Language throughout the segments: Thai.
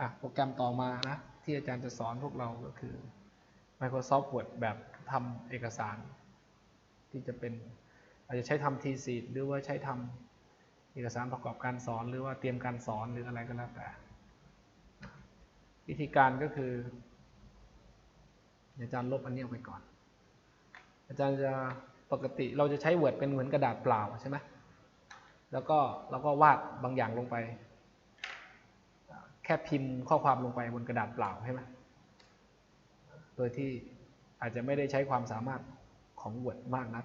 อะโปรแกรมต่อมานะ ที่อาจารย์จะสอนพวกเราก็คือ Microsoft Word แบบทำเอกสาร ที่จะเป็นอาจจะใช้ทำทีสีหรือว่าใช้ทำเอกสารประกอบการสอน หรือว่าเตรียมการสอนหรืออะไรก็แล้วแต่วิธีการก็คือ อาจารย์ลบอันนี้ออกไปก่อน อาจารย์จะปกติเราจะใช้ Word เป็นเหมือนกระดาษเปล่าใช่ไหมแล้วก็เราก็วาดบางอย่างลงไป แค่พิมพ์ข้อความลงไปบนกระดาษเปล่าใช่ไหมโดยที่อาจจะไม่ได้ใช้ความสามารถของ Word มากนัก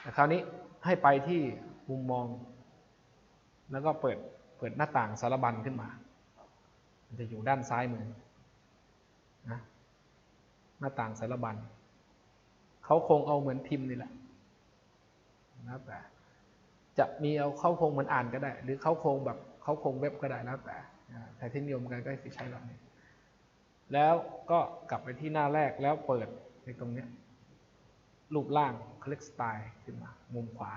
แต่คราวนี้ให้ไปที่มุมมอง แล้วก็เปิดเปิดหน้าต่างสารบัญขึ้นมา มันจะอยู่ด้านซ้ายมือนะหน้าต่างสารบัญเขาคงเอาเหมือนพิมพ์นี่แหละนะแต่จะมีเอาเข้าโคงเหมือนอ่านก็ได้ หรือเข้าโคงแบบ เขาโคงเว็บก็ได้แล้วแต่แต่ที่นิยมกันก็คือใช้แบบนี้ แล้วก็กลับไปที่หน้าแรกแล้วเปิดในตรงนี้ รูปร่างคลิกสไตล์ขึ้นมา มุมขวา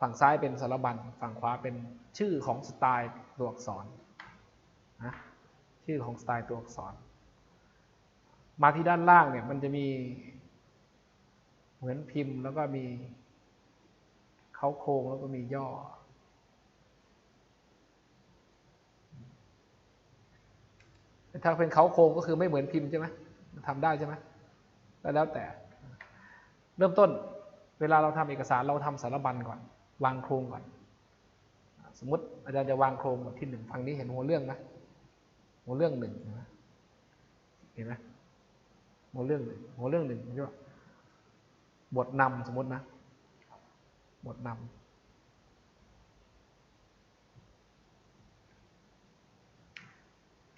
ฝั่งซ้ายเป็นสารบัญ ฝั่งขวาเป็นชื่อของสไตล์ตัวอักษรนะชื่อของสไตล์ตัวอักษร มาที่ด้านล่างเนี่ยมันจะมี เหมือนพิมพ์แล้วก็มีเขาโครงแล้วก็มีย่อ ถ้าเป็นเขาโครงก็คือไม่เหมือนพิมพ์ใช่ไหมทำได้ใช่ไหมแล้วแล้วแต่ เริ่มต้นเวลาเราทำเอกสารเราทำสารบัญก่อน วางโครงก่อน สมมติอาจารย์จะวางโครงแบบที่หนึ่งฟังนี้เห็นหัวเรื่องไหมหัวเรื่องหนึ่งเห็นไหมหัวเรื่องหนึ่งหัวเรื่องหนึ่งใช่ไหมบทนำสมมตินะ บทนำ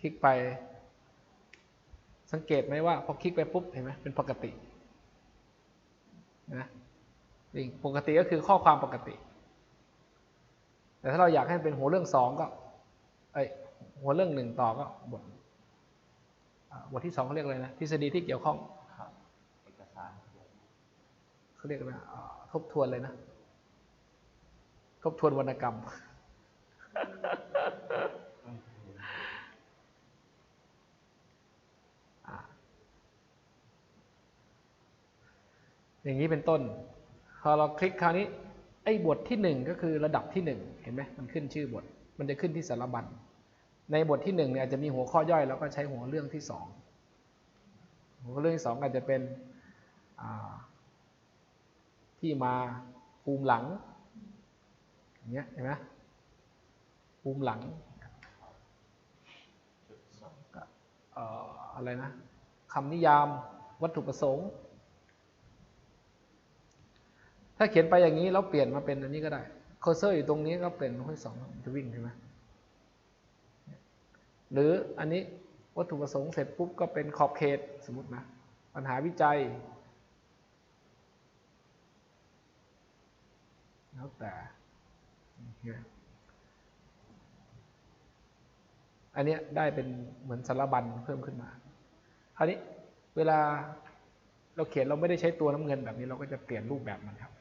ลิกไป สังเกตไหมว่าพอคลิกไปปุ๊บเห็นไหมเป็นปกตินะปกติก็คือข้อความปกติ แต่ถ้าเราอยากให้เป็นหัวเรื่องสองก็ไอหัวเรื่องหนึ่งต่อก็บทบทที่สองเขาเรียกอะไรนะทฤษฎีที่เกี่ยวข้องเอกสารเขาเรียกอะไรนะทบทวนเลยนะ ทบทวนวรรณกรรม อย่างนี้เป็นต้น พอเราคลิกคราวนี้ไอ้บทที่หนึ่งก็คือระดับที่หนึ่งเห็นไหมมันขึ้นชื่อบท มันจะขึ้นที่สารบัญในบทที่หนึ่งเนี่ยอาจจะมีหัวข้อย่อยแล้วก็ใช้หัวเรื่องที่สองหัวเรื่องที่สองอาจจะเป็นที่มาภูมิหลังอย่างเงี้ยเห็นไหมภูมิหลังอะไรนะคำนิยามวัตถุประสงค์ ถ้าเขียนไปอย่างนี้แล้วเปลี่ยนมาเป็นอันนี้ก็ได้เคอร์เซอร์อยู่ตรงนี้ก็เปลี่ยนห้อยสองจะวิ่งใช่ไหมหรืออันนี้วัตถุประสงค์เสร็จปุ๊บก็เป็นขอบเขตสมมตินะ ปัญหาวิจัยแล้วแต่อันนี้ได้เป็นเหมือนสารบัญเพิ่มขึ้นมา คราวนี้เวลาเราเขียนเราไม่ได้ใช้ตัวน้ำเงินแบบนี้เราก็จะเปลี่ยนรูปแบบมันครับ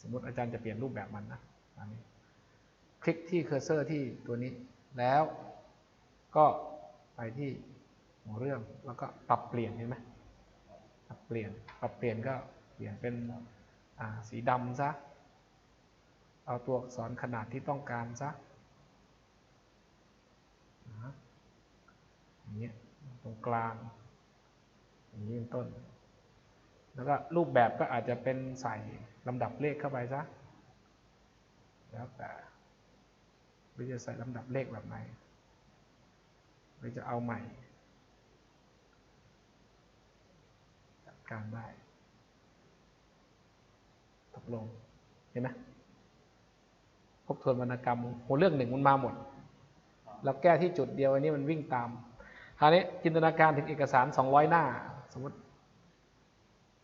สมมติอาจารย์จะเปลี่ยนรูปแบบมันนะอันนี้คลิกที่เคอร์เซอร์ที่ตัวนี้แล้วก็ไปที่หัวเรื่องแล้วก็ปรับเปลี่ยนเห็นไหมปรับเปลี่ยนปรับเปลี่ยนก็เปลี่ยนเป็นสีดำซะเอาตัวอักษรขนาดที่ต้องการซะอย่างนี้ตรงกลางอย่างนี้เป็นต้น แล้วก็รูปแบบก็อาจจะเป็นใส่ ลำดับเลขเข้าไปซะ แล้วแต่วิจะใส่ลำดับเลขแบบไหนหรือจะเอาใหม่ จัดการได้ตกลง เห็นไหมพบทวนวรรณกรรมหัวเรื่องหนึ่งมันมาหมด เราแก้ที่จุดเดียวอันนี้มันวิ่งตามคราวนี้จินตนาการถึงเอกสารสองร้อยหน้า สมมติ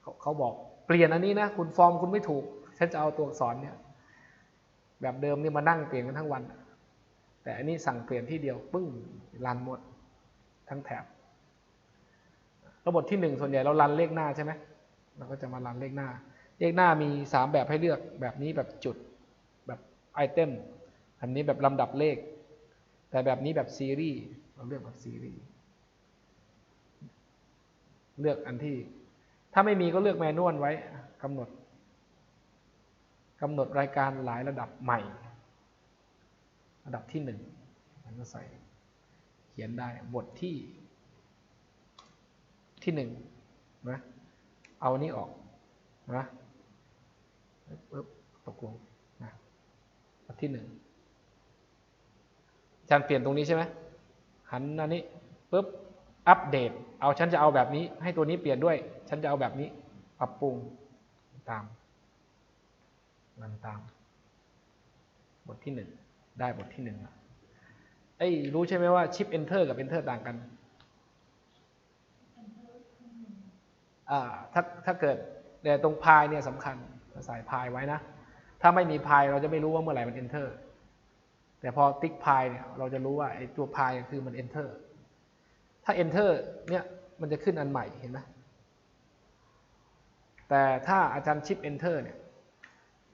เขเขาบอก เปลี่ยนอันนี้นะคุณฟอร์มคุณไม่ถูกฉันจะเอาตัวอักษรเนี่ยแบบเดิมนี่มานั่งเปลี่ยนกันทั้งวัน แต่อันนี้สั่งเปลี่ยนที่เดียวปึ้งรันหมดทั้งแถบ ระบบที่หนึ่งส่วนใหญ่เรารันเลขหน้าใช่ไหมเราก็จะมารันเลขหน้า เลขหน้ามีสามแบบให้เลือกแบบนี้แบบจุดแบบไอเทมอันนี้แบบลำดับเลข แต่แบบนี้แบบซีรีส์เราเลือกแบบซีรีส์เลือกอันที่ ถ้าไม่มีก็เลือกแมนนวลไว้กำหนดกำหนดรายการหลายระดับใหม่ ระดับที่หนึ่งมันก็ใส่เขียนได้บทที่ที่หนึ่งนะเอานี้ออกนะปึ๊บตกลงนะบทที่หนึ่งอาจารย์เปลี่ยนตรงนี้ใช่ไหมหันอันนี้ปุ๊บอัปเดต เอาฉันจะเอาแบบนี้ ให้ตัวนี้เปลี่ยนด้วย ฉันจะเอาแบบนี้ ปรับปรุงตามมันตาม บทที่หนึ่งได้บทที่หนึ่งละไอ้ยรู้ใช่ไหมว่าชิป enter กับ enter ต่างกันอ่าถ้าถ้าเกิดแต่ตรงพายเนี่ยสำคัญใส่พายไว้นะ ถ้าไม่มีพายเราจะไม่รู้ว่าเมื่อไหร่มัน enter แต่พอติ๊กพายเนี่ยเราจะรู้ว่าไอ้ตัวพายคือมัน enter ถ้า enter เนี่ยมันจะขึ้นอันใหม่เห็นไหม แต่ถ้าอาจารย์ชิป enter เนี่ย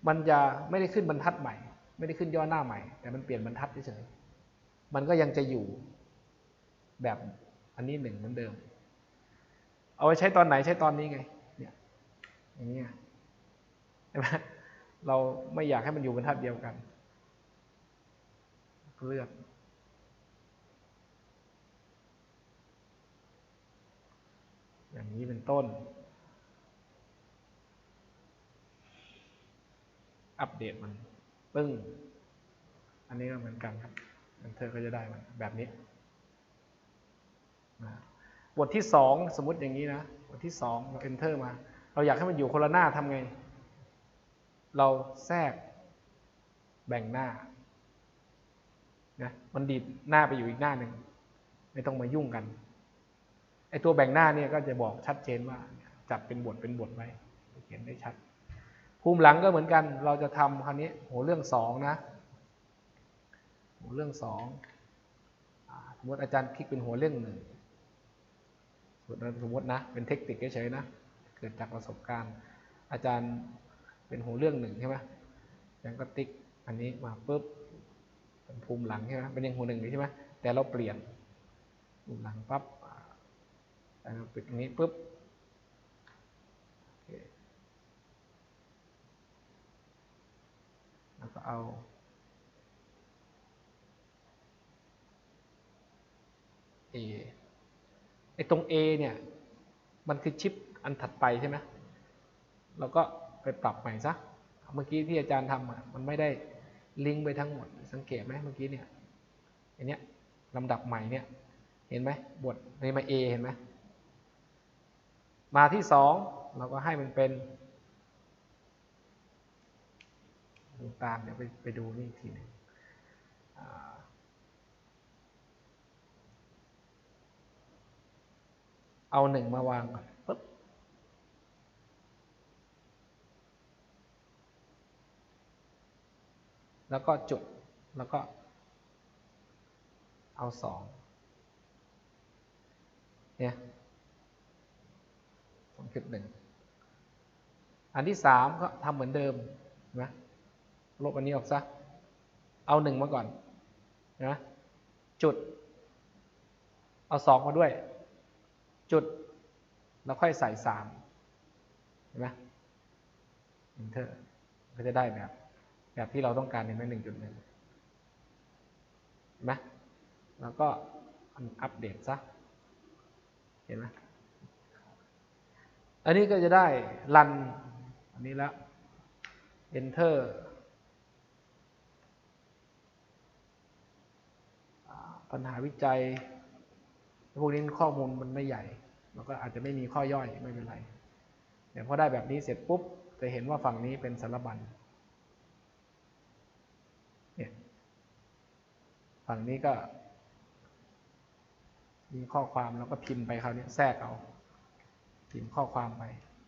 มันจะไม่ได้ขึ้นบรรทัดใหม่ ไม่ได้ขึ้นย่อหน้าใหม่ แต่มันเปลี่ยนบรรทัดเฉยๆมันก็ยังจะอยู่แบบอันนี้หนึ่งเหมือนเดิม เอาไว้ใช้ตอนไหนใช้ตอนนี้ไง เนี่ย อย่างนี้ยใช่ไหมเราไม่อยากให้มันอยู่บรรทัดเดียวกันเลือกอย่างนี้เป็นต้น อัปเดตมันปึ้ง อันนี้ก็เหมือนกันครับเธอก็จะได้มันแบบนี้บทที่สองสมมติอย่างนี้นะบทที่สองเรา enter มา เราอยากให้มันอยู่คนละหน้าทำไง เราแทรกแบ่งหน้านะมันดีดหน้าไปอยู่อีกหน้าหนึ่งไม่ต้องมายุ่งกันไอตัวแบ่งหน้าเนี่ยก็จะบอกชัดเจนว่า จับเป็นบทเป็นบทไว้เขียนได้ชัด ภูมิหลังก็เหมือนกัน เราจะทำคราวนี้โหเรื่องสองนะหัวเรื่องสองสมมติอาจารย์คลิกเป็นหัวเรื่องหนึ่งสมมตินะ เป็นเทคนิคเฉยๆนะ เกิดจากประสบการณ์ อาจารย์เป็นหัวเรื่องหนึ่งใช่ไหมยังก็ติ๊กอันนี้มาปุ๊บเป็นภูมิหลังใช่ไหมเป็นยังหัวหนึ่งใช่ไหมแต่เราเปลี่ยนภูมิหลังปั๊บปิดนี้ปุ๊บแล้วก็ เอา A ไอ้ตรง A เนี่ย มันคือชิปอันถัดไปใช่ไหมเราก็ไปปรับใหม่ซะ เมื่อกี้ที่อาจารย์ทำอะ มันไม่ได้ลิงก์ไปทั้งหมด สังเกตไหมเมื่อกี้เนี่ยอันเนี้ยลำดับใหม่เนี่ย เห็นไหมบทในมา A เห็นไหม มาที่สองเราก็ให้มันเป็น ตามเดี๋ยวไปไปดูนี่อีกทีหนึงเอาหนึ่งมาวางก่อนปึ๊บแล้วก็จุดแล้วก็ เอาสองเนี่ยสองจุดหนึ่งอันที่สามก็ทำเหมือนเดิมนะ ลบอันนี้ออกซะ เอาหนึ่งมาก่อนนะจุด เอาสองมาด้วย จุด แล้วค่อยใส่สามเห็นไหม enter ก็จะได้แบบ แบบที่เราต้องการเห็นไหมหนึ่งจุดหนึ่งเห็นไหมแล้วก็อัปเดตซะ เห็นไหมอันนี้ก็จะได้รันอันนี้แล้ว enter ปัญหาวิจัย พวกนี้ข้อมูลมันไม่ใหญ่เราก็อาจจะไม่มีข้อย่อยไม่เป็นไรเดี๋ยวพอได้แบบนี้เสร็จปุ๊บจะเห็นว่าฝั่งนี้เป็นสารบัญเนี่ยฝั่งนี้ก็ มีข้อความแล้วก็พิมพ์ไปคราวนี้แทรกเอาพิมพ์ข้อความไป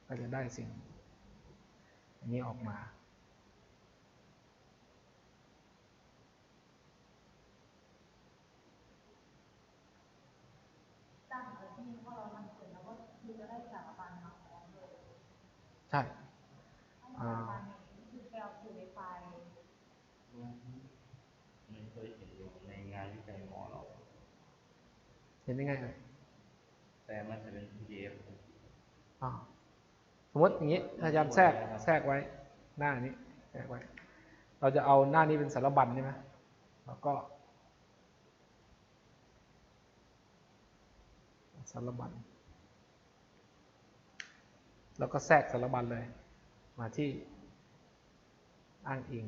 ก็จะได้สิ่ง อันนี้ออกมา ใช่อ่าไม่เคยเห็นอยู่ในงานวิจัยของเห็นยังไงเอ่ยแต่มันจะเป็น PDF อ่าสมมติอย่างนี้อาจารย์แทรกแทรกไว้หน้านี้แทรกไว้ เราจะเอาหน้านี้เป็นสารบัญใช่ไหมแล้วก็สารบัญ แล้วก็แทรกสารบัญเลย มาที่อ้างอิง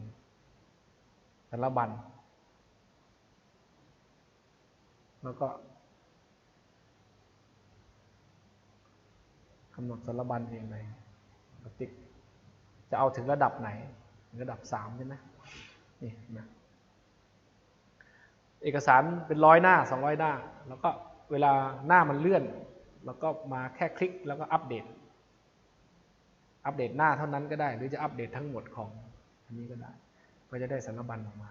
สารบัญแล้วก็กำหนดสารบัญเองเลยติ๊กจะเอาถึงระดับไหน ระดับสามใช่ไหมนี่นะเอกสารเป็นร้อยหน้าสองร้อยหน้า แล้วก็เวลาหน้ามันเลื่อน แล้วก็มาแค่คลิกแล้วก็อัปเดต อัปเดตหน้าเท่านั้นก็ได้ หรือจะอัปเดตทั้งหมดของอันนี้ก็ได้ ก็จะได้สารบัญออกมา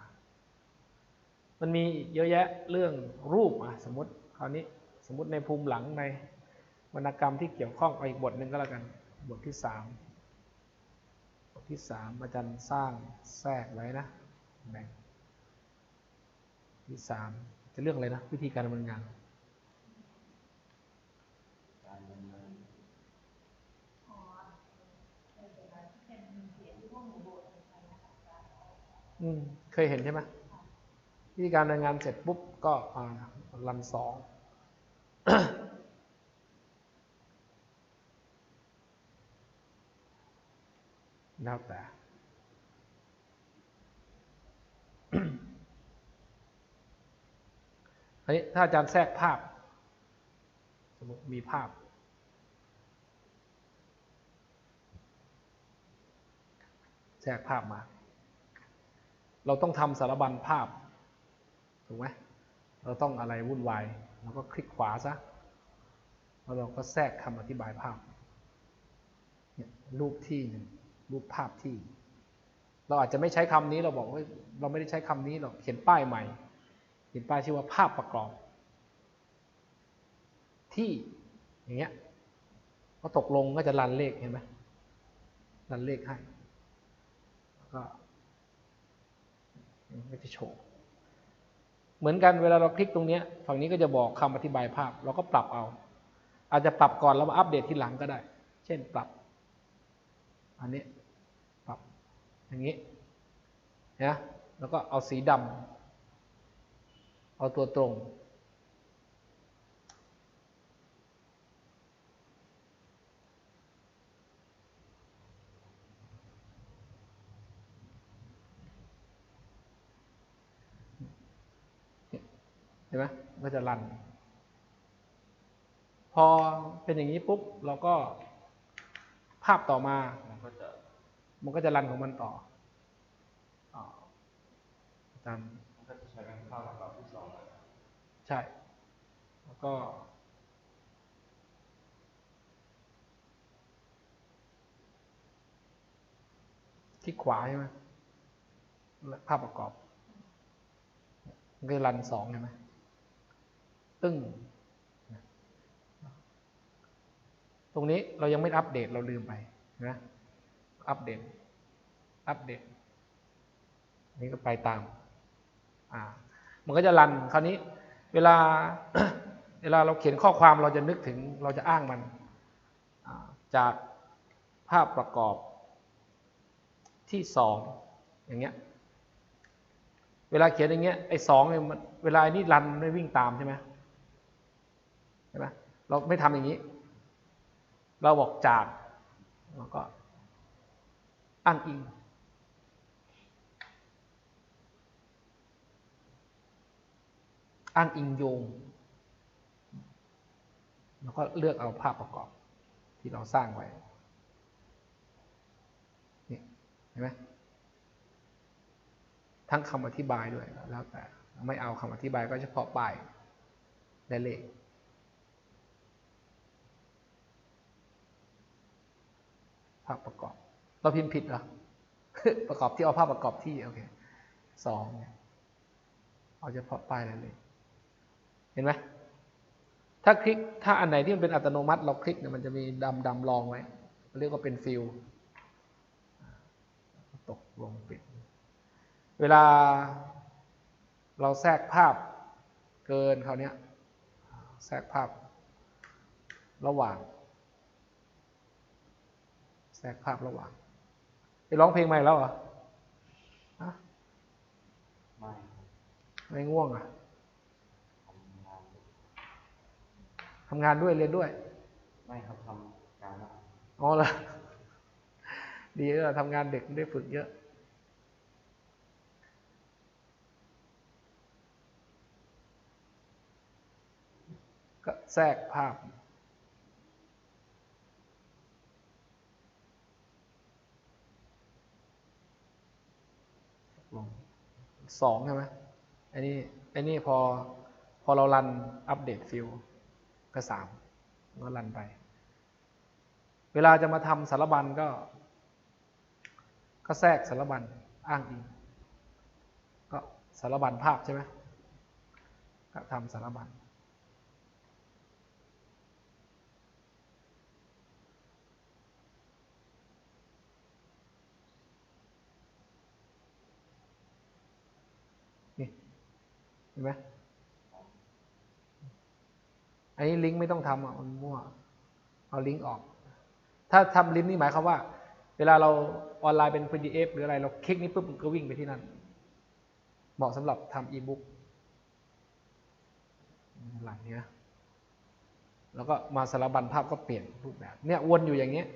มันมีเยอะแยะเรื่องรูปอะสมมติคราวนี้สมมติในภูมิหลังในวรรณกรรมที่เกี่ยวข้องเอาอีกบทหนึ่งก็แล้วกัน บทที่สามบทที่สามอาจารย์สร้างแทรกไว้นะแบ่งที่สามจะเรื่องอะไรนะ วิธีการดำเนินงาน การดำเนิน อืม เคยเห็นใช่ไหมวิธีการดำเนินงานเสร็จปุ๊บก็รันสองแล้วแต่อันนี้ถ้าอาจารย์แทรกภาพ สมมติมีภาพ แทรกภาพมา เราต้องทำสารบัญภาพ ถูกไหมเราต้องอะไรวุ่นวายเราก็คลิกขวาซะแล้วเราก็แทรกคำอธิบายภาพเนี่ยรูปที่หนึ่งรูปภาพที่ เราอาจจะไม่ใช้คำนี้เราบอกว่าเราไม่ได้ใช้คำนี้หรอกเขียนป้ายใหม่ เขียนป้ายชื่อว่าภาพประกอบ ที่อย่างเงี้ยพอตกลงก็จะรันเลขเห็นไหมรันเลขให้แล้วก็ ก็จะโชว์ เหมือนกันเวลาเราคลิกตรงนี้ฝั่งนี้ก็จะบอกคำอธิบายภาพ เราก็ปรับเอา อาจจะปรับก่อนแล้วมาอัปเดตทีหลังก็ได้ เช่นปรับ อันนี้ปรับอย่างนี้นะแล้วก็เอาสีดำเอาตัวตรง ห็นไหมมันก็จะรัน พอเป็นอย่างนี้ปุ๊บเราก็ภาพต่อมา มันก็จะมันก็จะรันของมันต่ออ่าอาจารย์มันก็จะใช้เป็นภาพประกอบที่สองนะครับใช่ แล้วก็ที่ขวาใช่ไหมและภาพประกอบมันก็จะรันสองใช่ไหม ตึ้ง ตรงนี้เรายังไม่อัปเดตเราลืมไปนะ อัปเดต อัปเดต นี่ก็ไปตาม อ่า มันก็จะรัน คราวนี้ เวลา เวลาเราเขียนข้อความเราจะนึกถึง เราจะอ้างมัน จากภาพประกอบที่สอง อย่างเงี้ยเวลาเขียนอย่างเงี้ยไอ้สองเนี่ยมันเวลานี่รันไม่วิ่งตามใช่ไหม ไหมเราไม่ทำอย่างนี้ เราบอกจากแล้วก็อ้างอิง อ้างอิงโยงแล้วก็เลือกเอาภาพประกอบที่เราสร้างไว้นี่เห็นไหมทั้งคำอธิบายด้วยแล้วแต่ไม่เอาคำอธิบายก็เฉพาะป้ายและเลข ภาพประกอบ เราพิมพ์ผิดเหรอประกอบที่เอาภาพประกอบที่โอเคสองเนี่ยเอาเฉพาะป้ายเลขเห็นไหมถ้าคลิกถ้าอันไหนที่มันเป็นอัตโนมัติเราคลิกเนี่ยมันจะมีดำดำรองไว้เรียกว่าเป็นฟิลตกลงปิด เวลาเราแทรกภาพเกินเขาวเนี้ยแทรกภาพระหว่าง แทรกภาพระหว่างไปร้องเพลงใหม่แล้วเหรอฮะไม่ไม่ง่วงอะทำงานทำงานด้วยเรียนด้วย ไม่ครับทำการบ้านอ๋อเหรอดีเลยทำงานเด็กได้ฝึกเยอะ ก็แทรกภาพ สองใช่ไหมอันนี้อันนี้พอพอเรารันอัปเดตฟิลก็สามก็รันไป เวลาจะมาทำสารบัญก็ ก็แทรกสารบัญอ้างอิงก็สารบัญภาพใช่ไหมก็ทำสารบัญ นี่เห็นไหมอันนี้ลิงก์ไม่ต้องทำอะมันมั่วเอาลิงก์ออก ถ้าทำลิงก์นี่หมายความว่า เวลาเราออนไลน์เป็น PDF หรืออะไรเราคลิกนี้ปุ๊บมันก็วิ่งไปที่นั่น เหมาะสำหรับทำอีบุ๊กหลังเนี้ยแล้วก็มาสารบัญภาพก็เปลี่ยนรูปแบบ เนี่ยวนอยู่อย่างเงี้ย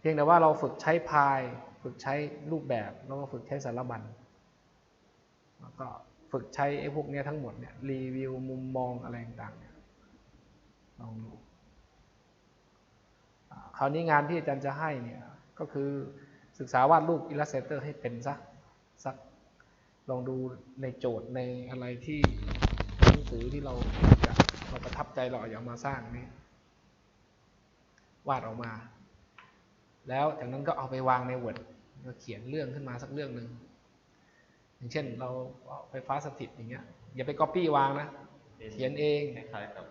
เพียงแต่ว่าเราฝึกใช้พาย ฝึกใช้รูปแบบ แล้วก็ฝึกใช้สารบัญแล้วก็ ฝึกใช้ไอ้พวกเนี้ยทั้งหมดเนี่ยรีวิวมุมมองอะไรต่างๆเนี่ยลองดูคราวนี้งานที่อาจารย์จะให้เนี่ยก็คือศึกษาวาดรูป Illustrator ให้เป็นสักสักลองดูในโจทย์ในอะไรที่หนังสือที่เราจะเราประทับใจเราอยากมาสร้างนี่วาดออกมา แล้วจากนั้นก็เอาไปวางใน Word ก็เขียนเรื่องขึ้นมาสักเรื่องหนึ่ง อย่างเช่นเราเอาไฟฟ้าสถิตอย่างเงี้ยอย่าไป Copy วางนะเขียนเองคล้ายๆกับ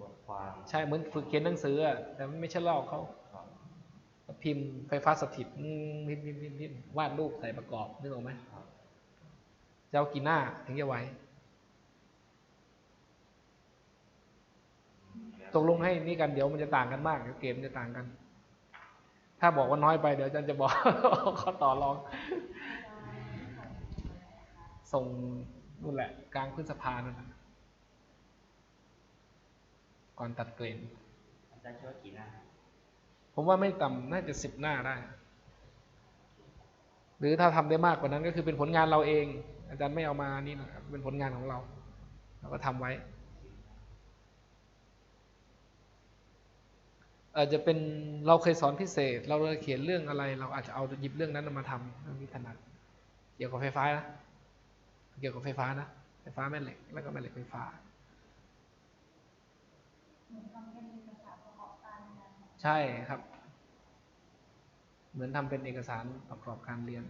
บทความใช่เหมือนฝึกเขียนหนังสืออะแต่ไม่ใช่ลอกเขาครับพิมพ์ไฟฟ้าสถิตอืมพิมพ์พิมพ์พิมพ์พิมพ์วาดรูปใส่ประกอบนึกออกไหมครับจะเอากี่หน้าถึงจะไหวตกลงให้นี่กันเดี๋ยวมันจะต่างกันมากเดี๋ยวเกมจะต่างกัน ถ้าบอกว่าน้อยไปเดี๋ยวอาจารย์จะบอกเขาต่อรอง ส่งนู่นแหละ กลางพฤษภานั่นน่ะก่อนตัดเกรดอาจารย์คิดว่ากี่หน้า ผมว่าไม่ต่ำน่าจะสิบหน้าได้ หรือถ้าทำได้มากกว่านั้นก็คือเป็นผลงานเราเอง อาจารย์ไม่เอามานี่นะครับเป็นผลงานของเรา เราก็ทำไว้อาจจะเป็นเราเคยสอนพิเศษ เราเคยเขียนเรื่องอะไร เราอาจจะเอาหยิบเรื่องนั้นมาทำเรื่องที่ถนัดเกี่ยวกับไฟฟ้านะ เกี่ยวกับไฟฟ้านะ ไฟฟ้าแม่เหล็ก แล้วก็แม่เหล็กไฟฟ้า ใช่ครับ เหมือนทำเป็นเอกสารประกอบการเรียน